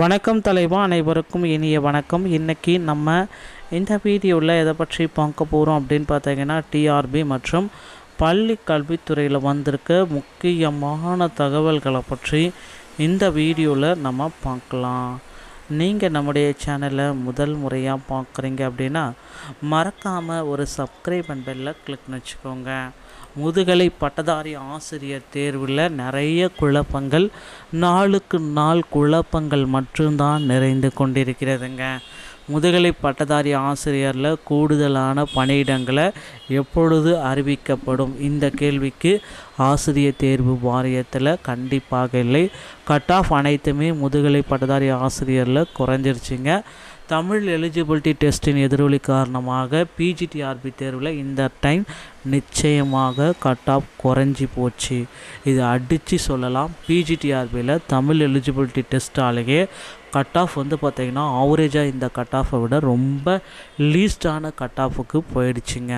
வணக்கம் தலைவா அனைவருக்கும் இனிய வணக்கம். இன்றைக்கி நம்ம இந்த வீடியோவில் எதை பற்றி பார்க்க போகிறோம் அப்படின்னு பார்த்தீங்கன்னா டிஆர்பி மற்றும் பள்ளி கல்வித்துறையில் வந்திருக்க முக்கியமான தகவல்களை பற்றி இந்த வீடியோவில் நம்ம பார்க்கலாம். நீங்கள் நம்முடைய சேனலை முதல் முறையாக பார்க்குறீங்க அப்படின்னா மறக்காமல் ஒரு சப்ஸ்கிரைப் அண்ட் பெல்லை கிளிக் வச்சுக்கோங்க முதுகலை பட்டதாரி ஆசிரியர் தேர்வில் நிறைய குழப்பங்கள். நாளுக்கு நாள் குழப்பங்கள் மட்டும்தான் நிறைந்து கொண்டிருக்கிறதுங்க. முதுகலை பட்டதாரி ஆசிரியரில் கூடுதலான பணியிடங்களை எப்பொழுது அறிவிக்கப்படும்? இந்த கேள்விக்கு ஆசிரியர் தேர்வு வாரியத்தில் கண்டிப்பாக இல்லை. கட் ஆஃப் அனைத்துமே முதுகலை பட்டதாரி ஆசிரியரில் குறைஞ்சிருச்சுங்க. தமிழ் எலிஜிபிலிட்டி டெஸ்ட்டின் எதிரொலி காரணமாக பிஜிடிஆர்பி தேர்வில் இந்த டைம் நிச்சயமாக கட் ஆஃப் குறைஞ்சி போச்சு. இது அடித்து சொல்லலாம். பிஜிடிஆர்பியில் தமிழ் எலிஜிபிலிட்டி டெஸ்ட்டாலேயே கட் ஆஃப் வந்து பார்த்திங்கன்னா ஆவரேஜாக இந்த கட் ஆஃபை விட ரொம்ப லீஸ்டான கட் ஆஃபுக்கு போயிடுச்சுங்க.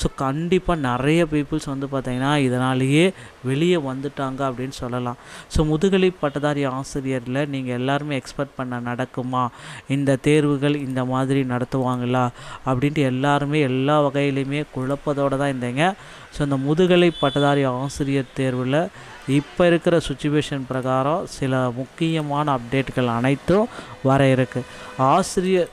ஸோ கண்டிப்பாக நிறைய பீப்புள்ஸ் வந்து பார்த்திங்கன்னா இதனாலேயே வெளியே வந்துட்டாங்க அப்படின்னு சொல்லலாம். ஸோ முதுகலை பட்டதாரி ஆசிரியரில் நீங்கள் எல்லாருமே எக்ஸ்பெக்ட் பண்ண நடக்குமா? இந்த தேர்வுகள் இந்த மாதிரி நடத்துவாங்களா? அப்படின்ட்டு எல்லாருமே எல்லா வகையிலையுமே குழப்பத்தோடு தான் இருந்தீங்க. ஸோ இந்த முதுகலை பட்டதாரி ஆசிரியர் தேர்வில் இப்போ இருக்கிற சுச்சுவேஷன் பிரகாரம் சில முக்கியமான அப்டேட்கள் அனைத்தும் வர இருக்கு. ஆசிரியர்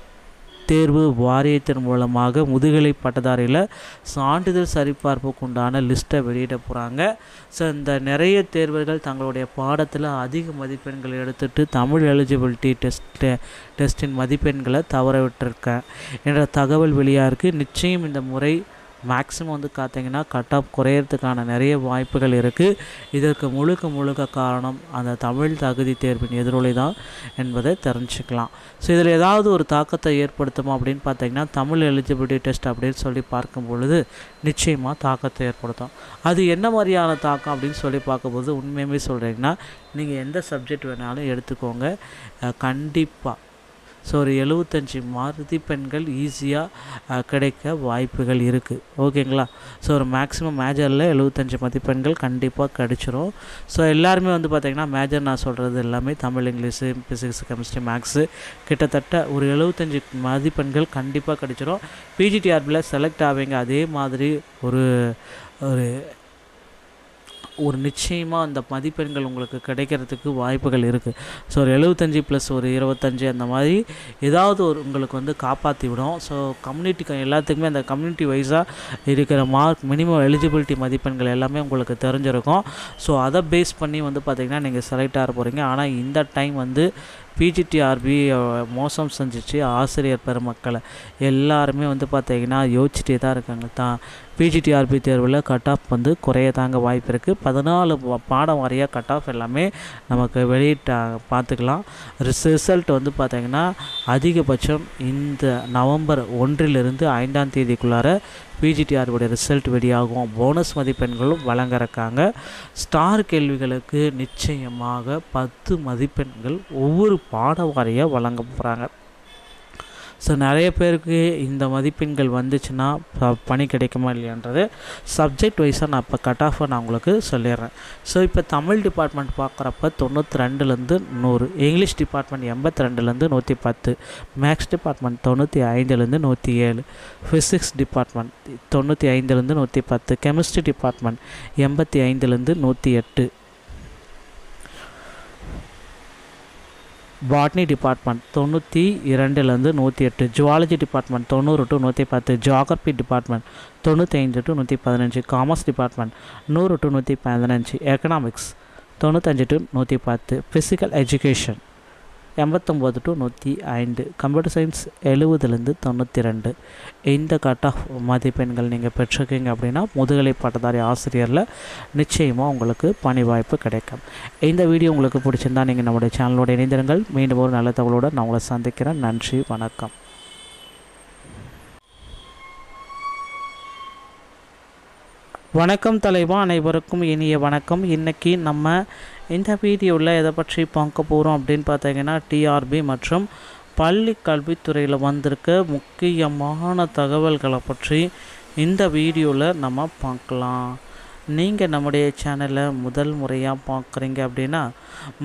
தேர்வு வாரியத்தின் மூலமாக முதுகலை பட்டதாரியில் சான்றிதழ் சரிபார்ப்புக்கு உண்டான லிஸ்ட்டை வெளியிட போகிறாங்க ஸோ இந்த நிறைய தேர்வுகள் தங்களுடைய பாடத்தில் அதிக மதிப்பெண்கள் எடுத்துட்டு தமிழ் எலிஜிபிலிட்டி டெஸ்ட் டெஸ்ட்டின் மதிப்பெண்களை தவற விட்டுருக்கேன் என்ற தகவல் வெளியாக இருக்குது நிச்சயம் இந்த முறை மேக்ஸிமம் வந்து பார்த்திங்கன்னா கட் ஆஃப் குறையிறதுக்கான நிறைய வாய்ப்புகள் இருக்குது இதற்கு முழுக்க முழுக்க காரணம் அந்த தமிழ் தகுதி தேர்வின் எதிரொலி தான் என்பதை தெரிஞ்சுக்கலாம். ஸோ இதில் ஏதாவது ஒரு தாக்கத்தை ஏற்படுத்துமா அப்படின்னு பார்த்தீங்கன்னா தமிழ் எலிஜிபிலிட்டி டெஸ்ட் அப்படின்னு சொல்லி பார்க்கும் பொழுது நிச்சயமாக தாக்கத்தை ஏற்படுத்தும். அது என்ன மாதிரியான தாக்கம் அப்படின்னு சொல்லி பார்க்கும்போது உண்மையுமே சொல்கிறீங்கன்னா நீங்கள் எந்த சப்ஜெக்ட் வேணாலும் எடுத்துக்கோங்க. கண்டிப்பாக ஸோ ஒரு எழுபத்தஞ்சி பெண்கள் ஈஸியாக கிடைக்க வாய்ப்புகள் இருக்குது ஓகேங்களா? ஸோ ஒரு மேக்ஸிமம் மேஜரில் எழுபத்தஞ்சி மதிப்பெண்கள் கண்டிப்பாக கிடச்சிரும். ஸோ எல்லாருமே வந்து பார்த்திங்கன்னா மேஜர் நான் சொல்கிறது எல்லாமே Tamil English physics chemistry maths கிட்டத்தட்ட ஒரு எழுபத்தஞ்சி மதிப்பெண்கள் கண்டிப்பாக கிடச்சிரும். பிஜிடிஆர்பியில் செலக்ட் ஆவீங்க. அதே மாதிரி ஒரு ஒரு ஒரு நிச்சயமாக அந்த மதிப்பெண்கள் உங்களுக்கு கிடைக்கிறதுக்கு வாய்ப்புகள் இருக்குது ஸோ ஒரு எழுபத்தஞ்சி ப்ளஸ் ஒரு இருபத்தஞ்சி அந்த மாதிரி ஏதாவது ஒரு உங்களுக்கு வந்து காப்பாற்றி விடும். ஸோ கம்யூனிட்டி எல்லாத்துக்குமே அந்த கம்யூனிட்டி வைஸாக இருக்கிற மார்க் மினிமம் எலிஜிபிலிட்டி மதிப்பெண்கள் எல்லாமே உங்களுக்கு தெரிஞ்சிருக்கும். ஸோ அதை பேஸ் பண்ணி வந்து பார்த்திங்கன்னா நீங்கள் செலக்ட் ஆக போகிறீங்க ஆனால் இந்த டைம் வந்து பிஜிடிஆர்பி மோசம் செஞ்சிச்சு. ஆசிரியர் பெருமக்களை எல்லாருமே வந்து பார்த்திங்கன்னா யோசிச்சுட்டே தான் இருக்காங்க தான் பிஜிடிஆர்பி தேர்வில் கட் ஆஃப் வந்து குறைய தாங்க வாய்ப்பு இருக்குது பதினாலு பாடம் வரைய கட் ஆஃப் எல்லாமே நமக்கு வெளியிட்ட பார்த்துக்கலாம் ரிசல்ட் வந்து பார்த்திங்கன்னா அதிகபட்சம் இந்த நவம்பர் ஒன்றிலிருந்து ஐந்தாம் தேதிக்குள்ளார பிஜிடிஆருடைய ரிசல்ட் வெளியாகும். போனஸ் மதிப்பெண்களும் வழங்க இருக்காங்க ஸ்டார் கேள்விகளுக்கு நிச்சயமாக பத்து மதிப்பெண்கள் ஒவ்வொரு பாட வாரியாக வழங்க போகிறாங்க ஸோ நிறைய பேருக்கு இந்த மதிப்பெண்கள் வந்துச்சுன்னா பணி கிடைக்குமா இல்லையன்றது சப்ஜெக்ட் வைஸாக நான் இப்போ கட் ஆஃபை நான் உங்களுக்கு சொல்லிடுறேன். ஸோ இப்போ தமிழ் டிபார்ட்மெண்ட் பார்க்குறப்ப தொண்ணூற்றி ரெண்டுலேருந்து நூறு இங்கிலீஷ் டிபார்ட்மெண்ட் எண்பத்தி ரெண்டுலேருந்து நூற்றி பத்து மேக்ஸ் டிபார்ட்மெண்ட் தொண்ணூற்றி ஐந்துலேருந்து நூற்றி ஏழு ஃபிசிக்ஸ் டிபார்ட்மெண்ட் தொண்ணூற்றி ஐந்துலேருந்து நூற்றி பத்து கெமிஸ்ட்ரி டிபார்ட்மெண்ட் எண்பத்தி ஐந்துலேருந்து நூற்றி எட்டு. பாட்னி டிபார்ட்மெண்ட் தொண்ணூற்றி இரண்டுலேருந்து நூற்றி எட்டு. ஜுவாலஜி டிபார்ட்மெண்ட் தொண்ணூறு டு நூற்றி பத்து. ஜியாகிரபி டிபார்ட்மெண்ட் தொண்ணூற்றி ஐந்து டு நூற்றி பதினஞ்சு. காமர்ஸ் டிபார்ட்மெண்ட் நூறு டு நூற்றி பதினஞ்சு. எக்கனாமிக்ஸ் தொண்ணூத்தஞ்சு டு நூற்றி பத்து. ஃபிசிக்கல் எஜுகேஷன் எண்பத்தொம்போது டு நூற்றி ஐந்து. கம்ப்யூட்டர் சயின்ஸ் எழுபதுலேருந்து தொண்ணூற்றி ரெண்டு. இந்த கட் ஆஃப் மதிப்பெண்கள் நீங்கள் பெற்றிருக்கீங்க அப்படின்னா முதுகலை பட்டதாரி ஆசிரியரில் நிச்சயமாக உங்களுக்கு பணி வாய்ப்பு கிடைக்கும். இந்த வீடியோ உங்களுக்கு பிடிச்சிருந்தா நீங்கள் நம்முடைய சேனலோடு இணைந்திருங்கள். மீண்டும் ஒரு நல்ல தகவலோடு நான் உங்களை சந்திக்கிறேன். நன்றி வணக்கம். வணக்கம் தலைவா அனைவருக்கும் இனிய வணக்கம். இன்றைக்கி நம்ம இந்த வீடியோவில் எதை பற்றி பார்க்க போகிறோம் அப்படின்னு பார்த்தீங்கன்னா டிஆர்பி மற்றும் பள்ளி கல்வித்துறையில் வந்திருக்க முக்கியமான தகவல்களை பற்றி இந்த வீடியோவில் நம்ம பார்க்கலாம். நீங்கள் நம்முடைய சேனலை முதல் முறையாக பார்க்குறீங்க அப்படின்னா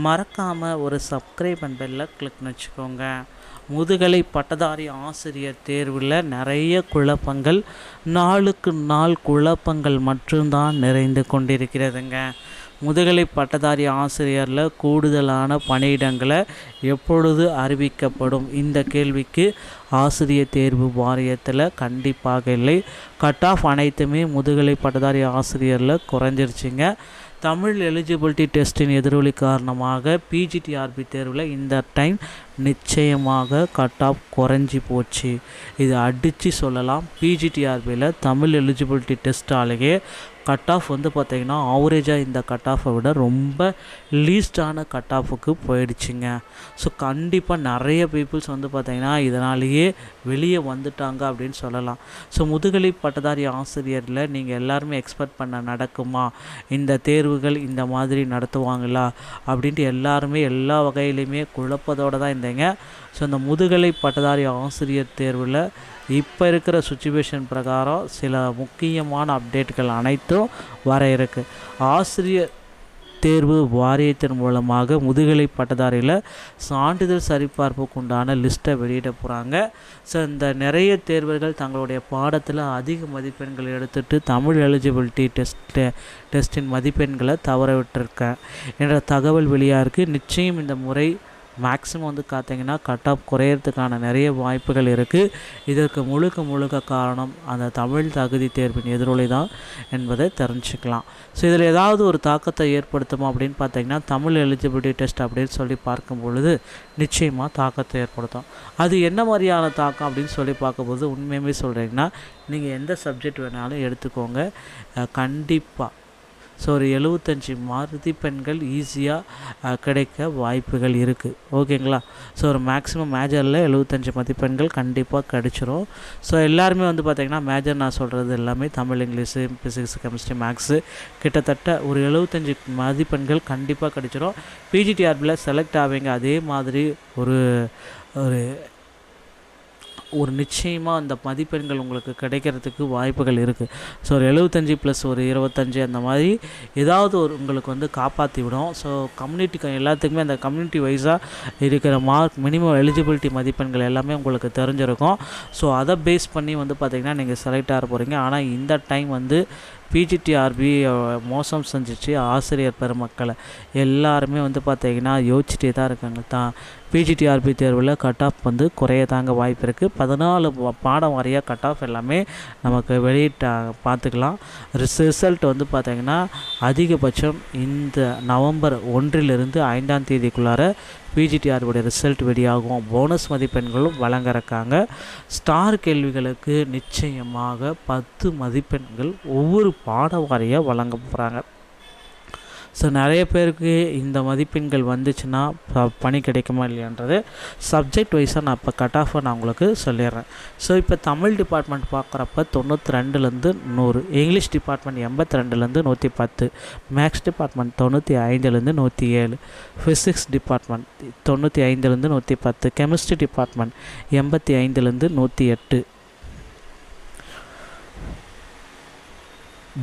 மறக்காமல் ஒரு சப்ஸ்கிரைப் அண்ட் பெல்லை கிளிக் வச்சுக்கோங்க. முதுகலை பட்டதாரி ஆசிரியர் தேர்வில் நிறைய குழப்பங்கள் நாளுக்கு நாள் குழப்பங்கள் மட்டும்தான் நிறைந்து கொண்டிருக்கிறதுங்க. முதுகலை பட்டதாரி ஆசிரியரில் கூடுதலான பணியிடங்களை எப்பொழுது அறிவிக்கப்படும்? இந்த கேள்விக்கு ஆசிரியர் தேர்வு வாரியத்தில் கண்டிப்பாக இல்லை. கட் ஆஃப் அனைத்துமே முதுகலை பட்டதாரி ஆசிரியரில் குறைஞ்சிருச்சுங்க. தமிழ் எலிஜிபிலிட்டி டெஸ்ட்டின் எதிரொலி காரணமாக பிஜிடிஆர்பி தேர்வில் இந்த டைம் நிச்சயமாக கட் ஆஃப் குறைஞ்சி போச்சு. இது அடித்து சொல்லலாம். பிஜிடிஆர்பியில் தமிழ் எலிஜிபிலிட்டி டெஸ்ட்டாலேயே கட் ஆஃப் வந்து பார்த்திங்கன்னா ஆவரேஜாக இந்த கட் ஆஃபை விட ரொம்ப லீஸ்டான கட் ஆஃபுக்கு போயிடுச்சுங்க. ஸோ கண்டிப்பாக நிறைய பீப்புள்ஸ் வந்து பார்த்திங்கன்னா இதனாலேயே வெளியே வந்துட்டாங்க அப்படின்னு சொல்லலாம். ஸோ முதுகலை பட்டதாரி ஆசிரியரில் நீங்கள் எல்லாருமே எக்ஸ்பெக்ட் பண்ண நடக்குமா? இந்த தேர்வுகள் இந்த மாதிரி நடத்துவாங்களா? அப்படின்ட்டு எல்லாருமே எல்லா வகையிலையுமே குழப்பத்தோடு தான் இருந்தீங்க. ஸோ இந்த முதுகலை பட்டதாரி ஆசிரியர் தேர்வில் இப்போ இருக்கிற சுச்சுவேஷன் பிரகாரம் சில முக்கியமான அப்டேட்கள் அனைத்தும் வர இருக்குது ஆசிரியர் தேர்வு வாரியத்தின் மூலமாக முதுகலை பட்டதாரியில் சான்றிதழ் சரிபார்ப்புக்கு உண்டான லிஸ்ட்டை வெளியிட போகிறாங்க ஸோ இந்த நிறைய தேர்வர்கள் தங்களுடைய பாடத்தில் அதிக மதிப்பெண்கள் எடுத்துகிட்டு தமிழ் எலிஜிபிலிட்டி டெஸ்ட் டெஸ்ட்டின் மதிப்பெண்களை தவற விட்டுருக்கேன் என்ற தகவல் வெளியாக இருக்குது நிச்சயம் இந்த முறை மேக்ஸிமம் வந்து பார்த்தீங்கன்னா கட் ஆஃப் குறையிறதுக்கான நிறைய வாய்ப்புகள் இருக்குது இதற்கு முழுக்க முழுக்க காரணம் அந்த தமிழ் தகுதி தேர்வின் எதிரொலி தான் என்பதை தெரிஞ்சுக்கலாம். ஸோ இதில் ஏதாவது ஒரு தாக்கத்தை ஏற்படுத்துமா அப்படின்னு பார்த்தீங்கன்னா தமிழ் எலிஜிபிலிட்டி டெஸ்ட் அப்படின்னு சொல்லி பார்க்கும் பொழுது நிச்சயமாக தாக்கத்தை ஏற்படுத்தும். அது என்ன மாதிரியான தாக்கம் அப்படின்னு சொல்லி பார்க்கும்போது உண்மையுமே சொல்கிறீங்கன்னா நீங்கள் எந்த சப்ஜெக்ட் வேணாலும் எடுத்துக்கோங்க. கண்டிப்பாக ஸோ ஒரு எழுபத்தஞ்சி பெண்கள் ஈஸியாக கிடைக்க வாய்ப்புகள் இருக்குது ஓகேங்களா? ஸோ ஒரு மேக்ஸிமம் மேஜரில் எழுபத்தஞ்சி மதிப்பெண்கள் கண்டிப்பாக கிடச்சிரும். ஸோ எல்லாருமே வந்து பார்த்திங்கன்னா மேஜர் நான் சொல்கிறது எல்லாமே Tamil English physics chemistry maths கிட்டத்தட்ட ஒரு எழுபத்தஞ்சி மதிப்பெண்கள் கண்டிப்பாக கிடச்சிரும். பிஜிடிஆர்பியில் செலக்ட் ஆவீங்க. அதே மாதிரி ஒரு ஒரு ஒரு நிச்சயமாக அந்த மதிப்பெண்கள் உங்களுக்கு கிடைக்கிறதுக்கு வாய்ப்புகள் இருக்குது ஸோ ஒரு எழுபத்தஞ்சி ப்ளஸ் ஒரு இருபத்தஞ்சி அந்த மாதிரி ஏதாவது ஒரு உங்களுக்கு வந்து காப்பாற்றி விடும். ஸோ கம்யூனிட்டி எல்லாத்துக்குமே அந்த கம்யூனிட்டி வைஸாக இருக்கிற மார்க் மினிமம் எலிஜிபிலிட்டி மதிப்பெண்கள் எல்லாமே உங்களுக்கு தெரிஞ்சிருக்கும். ஸோ அதை பேஸ் பண்ணி வந்து பார்த்திங்கன்னா நீங்கள் செலக்ட் ஆக போகிறீங்க ஆனால் இந்த டைம் வந்து பிஜிடிஆர்பி மோசம் செஞ்சிச்சு ஆசிரியர் பெருமக்களை. எல்லாருமே வந்து பார்த்திங்கன்னா யோசிச்சுட்டே தான் இருக்காங்க தான் பிஜிடிஆர்பி தேர்வில் கட் ஆஃப் வந்து குறைய தாங்க வாய்ப்பு இருக்குது பதினாலு பாடம் வாரியாக கட் ஆஃப் எல்லாமே நமக்கு வெளியிட்ட பார்த்துக்கலாம் ரிசல்ட் வந்து பார்த்திங்கன்னா அதிகபட்சம் இந்த நவம்பர் ஒன்றிலிருந்து ஐந்தாம் தேதிக்குள்ளார பிஜிடிஆருடைய ரிசல்ட் வெளியாகும். போனஸ் மதிப்பெண்களும் வழங்க இருக்காங்க ஸ்டார் கேள்விகளுக்கு நிச்சயமாக பத்து மதிப்பெண்கள் ஒவ்வொரு பாட வாரியாக வழங்க போகிறாங்க ஸோ நிறைய பேருக்கு இந்த மதிப்பெண்கள் வந்துச்சுன்னா பணி கிடைக்குமா இல்லையான்றது சப்ஜெக்ட் வைஸாக நான் இப்போ கட் ஆஃபை நான் உங்களுக்கு சொல்லிடுறேன். ஸோ இப்போ தமிழ் டிபார்ட்மெண்ட் பார்க்குறப்ப தொண்ணூற்றி ரெண்டுலேருந்து நூறு இங்கிலீஷ் டிபார்ட்மெண்ட் எண்பத்தி ரெண்டுலேருந்து நூற்றி பத்து மேக்ஸ் டிபார்ட்மெண்ட் தொண்ணூற்றி ஐந்துலேருந்து நூற்றி ஏழு ஃபிசிக்ஸ் டிபார்ட்மெண்ட் தொண்ணூற்றி ஐந்துலேருந்து நூற்றி பத்து கெமிஸ்ட்ரி டிபார்ட்மெண்ட் எண்பத்தி ஐந்துலேருந்து நூற்றி எட்டு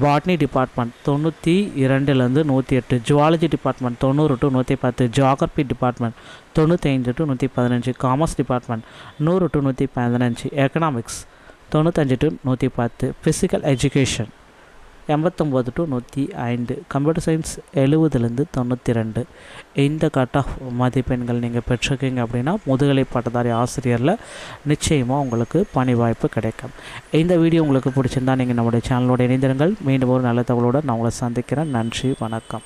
பாட்னி டிபார்ட்மெண்ட் தொண்ணூற்றி இரண்டுலேருந்து நூற்றி எட்டு ஜுவாலஜி டிபார்ட்மெண்ட் தொண்ணூறு டு நூற்றி பத்து ஜியாகிரபி டிபார்ட்மெண்ட் தொண்ணூற்றி ஐந்து டு நூற்றி பதினஞ்சு காமர்ஸ் டிபார்ட்மெண்ட் நூறு டு நூற்றி பதினஞ்சு எக்கனாமிக்ஸ் தொண்ணூத்தஞ்சு டு நூற்றி பத்து ஃபிசிக்கல் எஜுகேஷன் எண்பத்தொம்போது டு நூற்றி ஐந்து. கம்ப்யூட்டர் சயின்ஸ் எழுபதுலேருந்து தொண்ணூற்றி ரெண்டு. இந்த கட் ஆஃப் மதிப்பெண்கள் நீங்கள் பெற்றிருக்கீங்க அப்படின்னா முதுகலை பட்டதாரி ஆசிரியரில் நிச்சயமாக உங்களுக்கு பணி வாய்ப்பு கிடைக்கும். இந்த வீடியோ உங்களுக்கு பிடிச்சிருந்தா நீங்கள் நம்முடைய சேனலோடு இணைந்திருங்கள். மீண்டும் ஒரு நல்ல தகவலோடு நான் உங்களை சந்திக்கிறேன். நன்றி வணக்கம்.